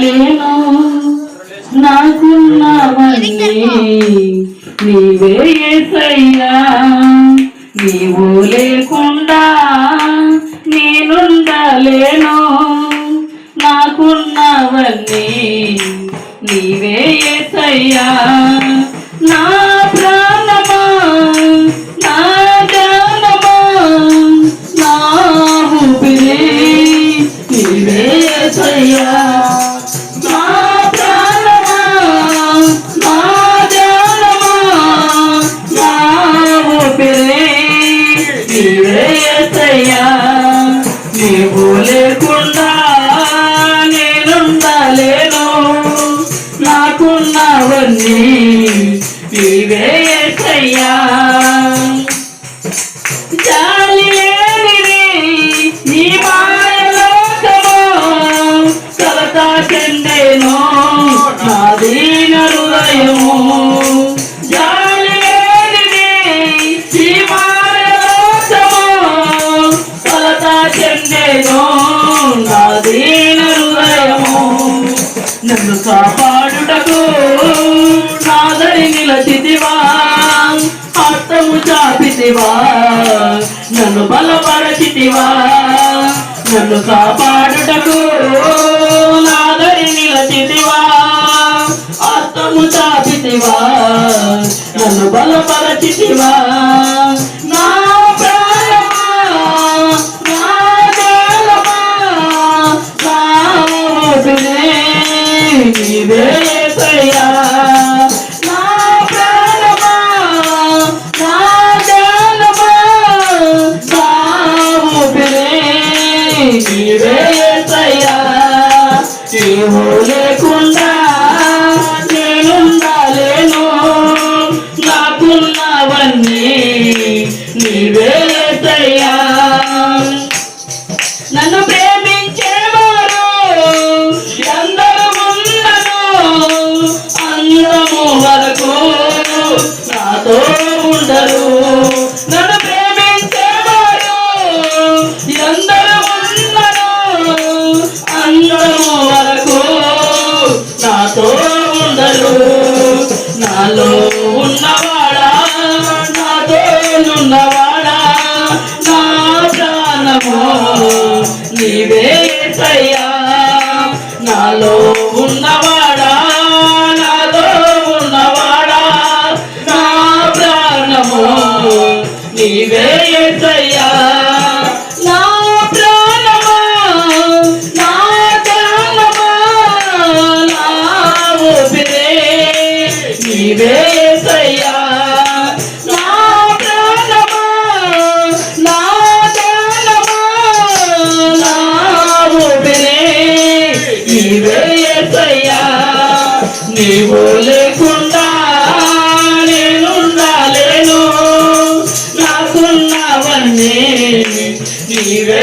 చాలేనా నాకున్నావన్నీ నీవే ఏసయ్యా నీవు లేకుండా నేనుండలేను. నాకున్నావన్నీ నీవే ఏసయ్యా. ఉంది నీవే ఎక్కయ్యా చాలి నీ మాయలోకమో కలతా చెందేనో నాదీన హృదయము చెందేనో నాదీన హృదయము నన్ను కాపా చేసితివా నన్ను బలపరచితివా? నన్ను కాపాడుటకు నాదరి నిలచితివా? ఆత్మము చాపితివా? నన్ను బలపరచితివా? ನೀವೇ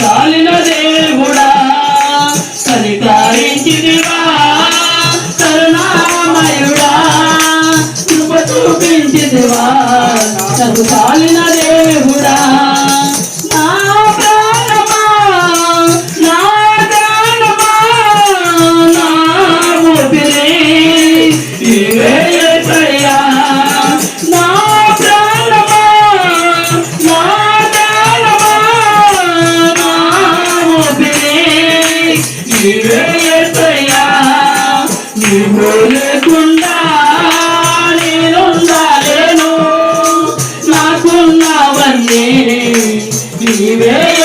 చాలినదే Yeah.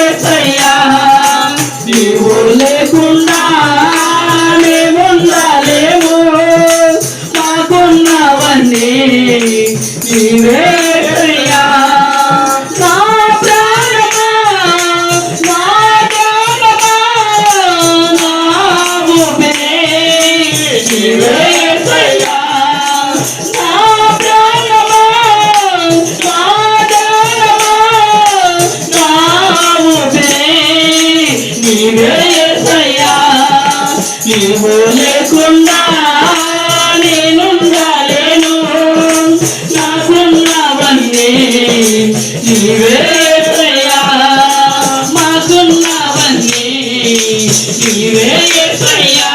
నీవే యేసయ్యా